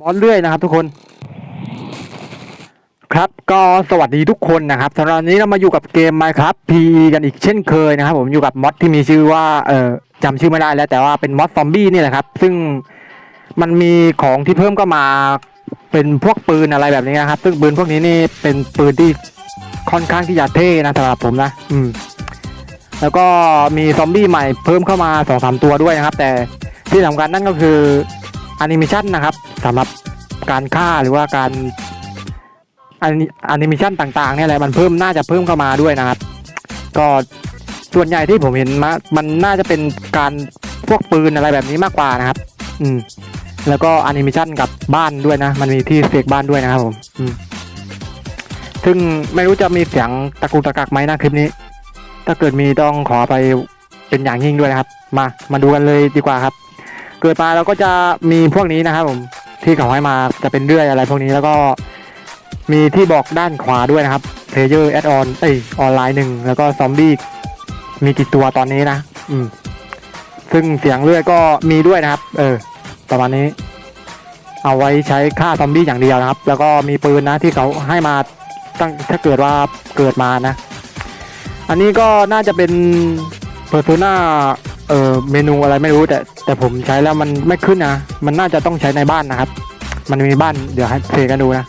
บอสเรื่อยนะครับทุกคน ครับก็สวัสดีทุกคนนะครับสำหรับวันนี้เรามาอยู่กับเกม Minecraft PE กันอีกเช่นเคยนะครับ ผมอยู่กับมอดที่มีชื่อว่าเออจำชื่อไม่ได้แล้ว แต่ว่าเป็นมอดซอมบี้นี่แหละครับ ซึ่งมันมีของที่เพิ่มก็มาเป็นพวกปืนอะไรแบบนี้นะครับ ซึ่งปืนพวกนี้นี่เป็นปืนที่ค่อนข้างที่จะเท่นะสำหรับผมนะ อืม แล้วก็มีซอมบี้ใหม่เพิ่มเข้ามาสองสามตัวด้วยนะครับ แต่ที่สำคัญนั่นก็คือ นิเมชันนะครับสำหรับการฆ่าหรือว่าการแอนิเมชันต่างๆเนี่ยแหละมันเพิ่มน่าจะเพิ่มเข้ามาด้วยนะครับ ก็ส่วนใหญ่ที่ผมเห็นมามันน่าจะเป็นการพวกปืนอะไรแบบนี้มากกว่านะครับ อืม แล้วก็แอนิเมชันกับบ้านด้วยนะ มันมีที่เสกบ้านด้วยนะครับผมอืมซึ่งไม่รู้จะมีเสียงตะกุกตะกักไหมนะคลิปนี้ ถ้าเกิดมีต้องขอไปเป็นอย่างยิ่งด้วยนะครับ มา มาดูกันเลยดีกว่าครับ เกิดมาเราก็จะมีพวกนี้นะครับผมที่เขาให้มาจะเป็นเรื่อยอะไรพวกนี้แล้วก็มีที่บอกด้านขวาด้วยนะครับ Player Add on เอ้ยออนไลน์หนึ่งแล้วก็ซอมบี้มีกี่ตัวตอนนี้นะ อืม ซึ่งเสียงเลือดก็มีด้วยนะครับ เออ ประมาณนี้ เอาไว้ใช้ฆ่าซอมบี้อย่างเดียวนะครับ แล้วก็มีปืนนะที่เขาให้มาตั้งถ้าเกิดว่าเกิดมานะ อันนี้ก็น่าจะเป็น Persona เออเมนูอะไรไม่รู้แต่แต่ผมใช้แล้วมันไม่ขึ้นนะมันน่าจะต้องใช้ในบ้านนะครับ มันมีบ้านเดี๋ยวให้เพลกันดูนะ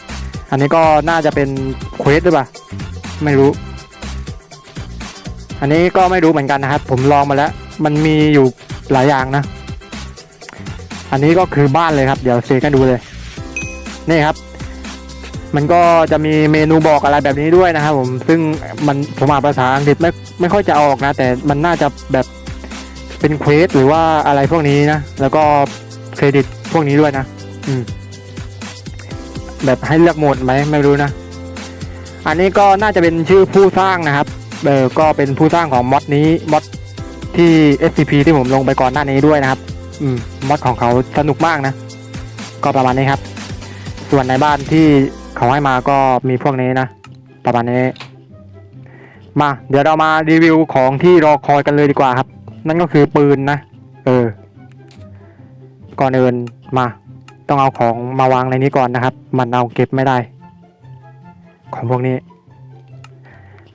อันนี้ก็น่าจะเป็นเควสหรือเปล่าไม่รู้ อันนี้ก็ไม่รู้เหมือนกันนะครับ ผมลองมาแล้ว มันมีอยู่หลายอย่างนะ อันนี้ก็คือบ้านเลยครับ เดี๋ยวเซกันดูเลย นี่ครับ มันก็จะมีเมนูบอกอะไรแบบนี้ด้วยนะครับผมซึ่งมันผมอ่านภาษาอังกฤษไม่ไม่ค่อยจะออกนะ แต่มันน่าจะแบบ เป็นเควสหรือว่าอะไรพวกนี้นะ แล้วก็เครดิตพวกนี้ด้วยนะ อืม แบบให้เลือกโหมดไหมไม่รู้นะ อันนี้ก็น่าจะเป็นชื่อผู้สร้างนะครับเออก็เป็นผู้สร้างของมอดนี้มอดที่ SCP ที่ผมลงไปก่อนหน้านี้ด้วยนะครับ อืมมอดของเขาสนุกมากนะ ก็ประมาณนี้ครับ ส่วนในบ้านที่เขาให้มาก็มีพวกนี้นะ ประมาณนี้ มา เดี๋ยวเรามารีวิวของที่รอคอยกันเลยดีกว่าครับ นั่นก็คือปืนนะ เออ ก่อนอื่นมา ต้องเอาของมาวางในนี้ก่อนนะครับ มันเอาเก็บไม่ได้ ของพวกนี้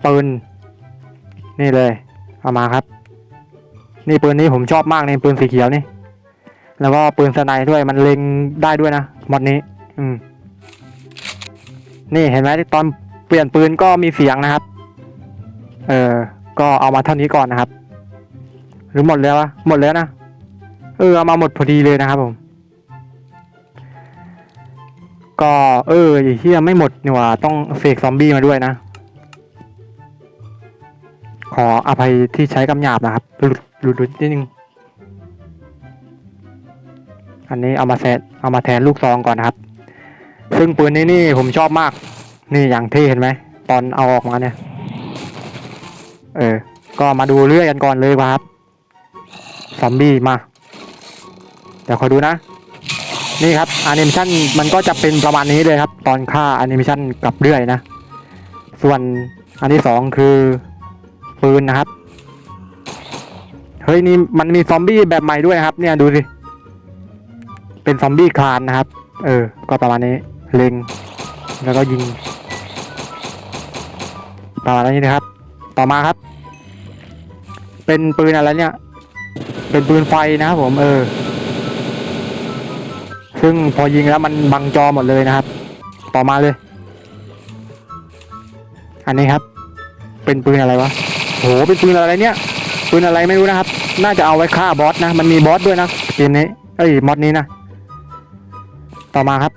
ปืน นี่เลย เอามาครับ นี่ปืนนี้ผมชอบมากในปืนสีเขียวนี่ แล้วก็ปืนสไนด์ด้วย มันเล็งได้ด้วยนะมอดนี้ อืม นี่เห็นไหมตอนเปลี่ยนปืนก็มีเสียงนะครับ เออ ก็เอามาเท่านี้ก่อนนะครับ หรือหมดแล้ววะหมดแล้วนะ เออเอามาหมดพอดีเลยนะครับผม ก็เออไอ้เฮียไม่หมดนี่ว่าต้องเสกซอมบี้มาด้วยนะ ขออภัยที่ใช้คำหยาบนะครับ หลุดหลุดหลุดนิดนึง อันนี้เอามาแทนเอามาแทนลูกซองก่อนนะครับ ซึ่งปืนนี้นี่ผมชอบมาก นี่อย่างที่เห็นไหม ตอนเอาออกมาเนี่ย เออ ก็มาดูเรื่อยกันก่อนเลยครับ ซอมบี้มา เดี๋ยวขอดูนะ นี่ครับแอนิเมชันมันก็จะเป็นประมาณนี้เลยครับ ตอนฆ่าแอนิเมชันกับเรื่อยนะ ส่วนอันที่สองคือปืนนะครับ เฮ้ยนี่มันมีซอมบี้แบบใหม่ด้วยครับ เนี่ยดูสิ เป็นซอมบี้คลานนะครับ เออ ก็ประมาณนี้ เล็ง แล้วก็ยิง ประมาณนี้นะครับ ต่อมาครับ เป็นปืนอะไรเนี่ย เป็นปืนไฟนะครับผมเออ ซึ่งพอยิงแล้วมันบังจอหมดเลยนะครับ ต่อมาเลย อันนี้ครับ เป็นปืนอะไรวะโหเป็นปืนอะไรเนี่ยปืนอะไรไม่รู้นะครับ น่าจะเอาไว้ฆ่าบอสนะ มันมีบอสด้วยนะเกมนี้เอ้ยมอดนี้นะ ต่อมาครับ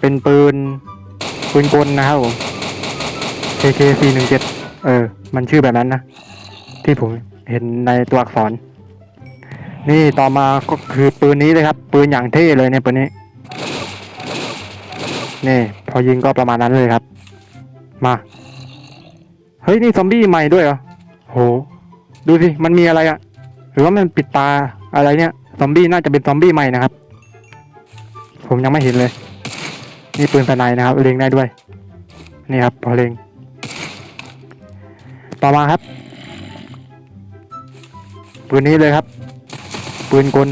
เป็นปืน ปืนกลนะครับผม KK 4 1 7 เออ มันชื่อแบบนั้นนะ ที่ผม เห็นในตัวอักษร นี่ต่อมาก็คือปืนนี้เลยครับ ปืนอย่างเท่เลยเนี่ยปืนนี้ นี่ พอยิงก็ประมาณนั้นเลยครับ มา เฮ้ย นี่ซอมบี้ใหม่ด้วยเหรอโห ดูสิ มันมีอะไรอะหรือว่ามันปิดตาอะไรเนี่ย ซอมบี้น่าจะเป็นซอมบี้ใหม่นะครับ ผมยังไม่เห็นเลย นี่ปืนสไนนะครับเล็งได้ด้วย นี่ครับ พอเล็ง ต่อมาครับ ปืนนี้เลยครับ ปืนกล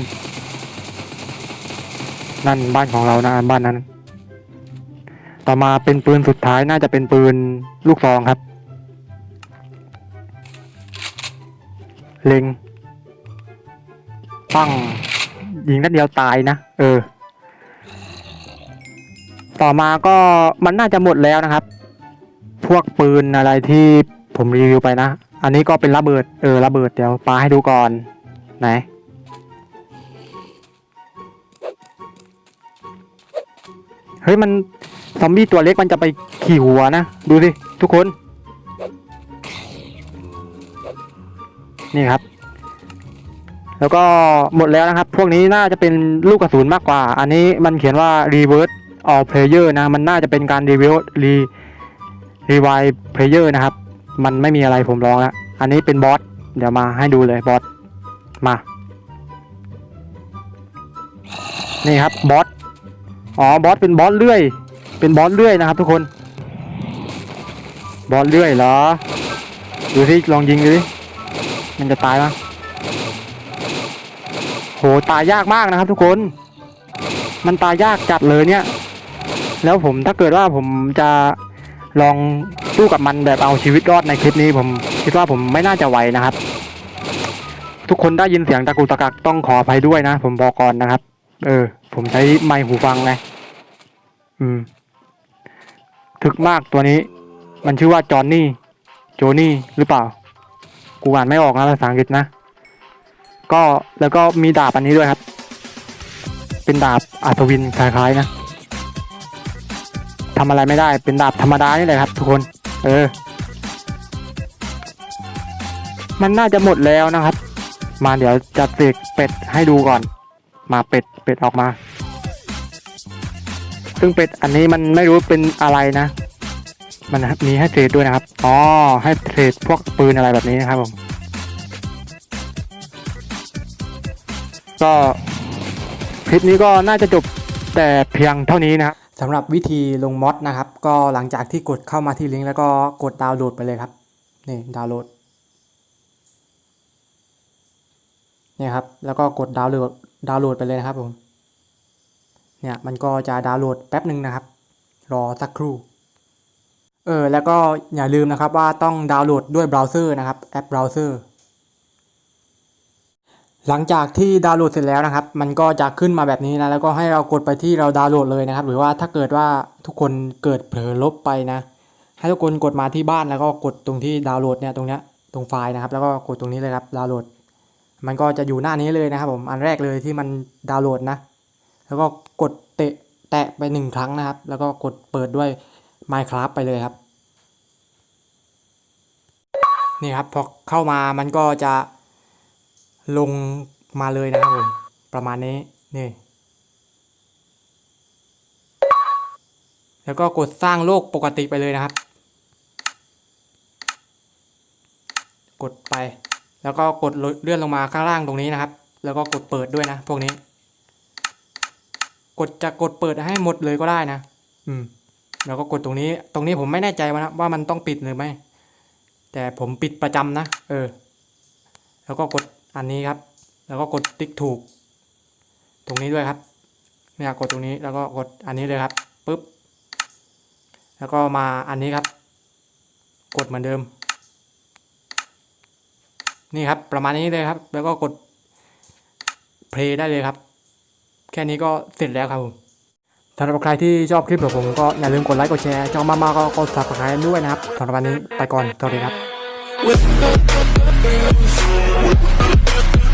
นั่นบ้านของเรานะบ้านนั้น ต่อมาเป็นปืนสุดท้ายน่าจะเป็นปืนลูกซองครับ เล็งปั้งยิงนัดเดียวตายนะ เออ ต่อมาก็มันน่าจะหมดแล้วนะครับ พวกปืนอะไรที่ผมรีวิวไปนะ อันนี้ก็เป็นระเบิด เออระเบิดเดี๋ยวปาให้ดูก่อนไหนเฮ้ยมันซอมบี้ตัวเล็กมันจะไปขี่หัวนะ ดูสิทุกคน นี่ครับ แล้วก็หมดแล้วนะครับ พวกนี้น่าจะเป็นลูกกระสุนมากกว่า อันนี้มันเขียนว่า reverse all player นะ มันน่าจะเป็นการ reveal re revive player นะครับ มันไม่มีอะไรผมลองแล้ว อันนี้เป็นบอส เดี๋ยวมาให้ดูเลยบอส มา นี่ครับบอส อ๋อบอสเป็นบอสเลื่อย เป็นบอสเลื่อยนะครับทุกคน บอสเลื่อยเหรอ ดูสิลองยิงดูสิมันจะตายไหมโหตายยากมากนะครับ ทุกคน มันตายยากจัดเลยเนี่ย แล้วผมถ้าเกิดว่าผมจะ ลองสู้กับมันแบบเอาชีวิตรอดในคลิปนี้ผมคิดว่าผมไม่น่าจะไหวนะครับ ทุกคนได้ยินเสียงตะกุตะกักต้องขออภัยด้วยนะ ผมบอกก่อนนะครับ เออ ผมใช้ไมค์หูฟังไงอืม ถึกมากตัวนี้ มันชื่อว่าจอห์นนี่โจนี่หรือเปล่า กูอ่านไม่ออกนะภาษาอังกฤษนะ ก็แล้วก็มีดาบอันนี้ด้วยครับ เป็นดาบอัศวินคล้ายๆนะ ทำอะไรไม่ได้เป็นดาบธรรมดานี่แหละครับ ทุกคน เออ มันน่าจะหมดแล้วนะครับ มาเดี๋ยวจะเสกเป็ดให้ดูก่อน มาเป็ดเป็ดออกมา ซึ่งเป็ดอันนี้มันไม่รู้เป็นอะไรนะ มันมีให้เทรดด้วยนะครับอ๋อให้เทรดพวกปืนอะไรแบบนี้นะครับผมก็คลิปนี้ก็น่าจะจบแต่เพียงเท่านี้นะครับ สำหรับวิธีลงมอดนะครับ ก็หลังจากที่กดเข้ามาที่ลิงก์แล้วก็กดดาวน์โหลดไปเลยครับนี่ดาวน์โหลดเนี่ยครับแล้วก็กดดาวน์โหลดดาวน์โหลดไปเลยนะครับผมเนี่ยมันก็จะดาวน์โหลดแป๊บหนึ่งนะครับ รอสักครู่เออแล้วก็อย่าลืมนะครับว่าต้องดาวน์โหลดด้วยเบราว์เซอร์นะครับแอปเบราว์เซอร์ หลังจากที่ดาวน์โหลดเสร็จแล้วนะครับ มันก็จะขึ้นมาแบบนี้นะ แล้วก็ให้เรากดไปที่เราดาวน์โหลดเลยนะครับ หรือว่าถ้าเกิดว่าทุกคนเกิดเผลอลบไปนะ ให้ทุกคนกดมาที่บ้านแล้วก็กดตรงที่ดาวน์โหลดเนี่ยตรงเนี้ยตรงไฟล์นะครับ แล้วก็กดตรงนี้เลยครับดาวน์โหลด มันก็จะอยู่หน้านี้เลยนะครับผม อันแรกเลยที่มันดาวน์โหลดนะ แล้วก็กดเตะแตะไปหนึ่งครั้งนะครับ แล้วก็กดเปิดด้วย Minecraft ไปเลยครับ นี่ครับพอเข้ามามันก็จะ ลงมาเลยนะครับผม ประมาณนี้ นี่ แล้วก็กดสร้างโลกปกติไปเลยนะครับ กดไป แล้วก็กดเลื่อนลงมาข้างล่างตรงนี้นะครับ แล้วก็กดเปิดด้วยนะ พวกนี้ กดจะกดเปิดให้หมดเลยก็ได้นะ อืม แล้วก็กดตรงนี้ ตรงนี้ผมไม่แน่ใจว่านะว่ามันต้องปิดหรือไม่ แต่ผมปิดประจำนะ เออ แล้วก็กด อันนี้ครับ แล้วก็กดติ๊กถูก ตรงนี้ด้วยครับเนี่ยกดตรงนี้แล้วก็กดอันนี้เลยครับปึ๊บ แล้วก็มาอันนี้ครับ กดเหมือนเดิม นี่ครับประมาณนี้เลยครับ แล้วก็กด play ได้เลยครับ แค่นี้ก็เสร็จแล้วครับผมสำหรับใครที่ชอบคลิปของผมก็อย่าลืมกดไลค์กดแชร์ชอบมากๆก็กด subscribe ด้วยนะครับสำหรับวันนี้ไปก่อนสวัสดีครับ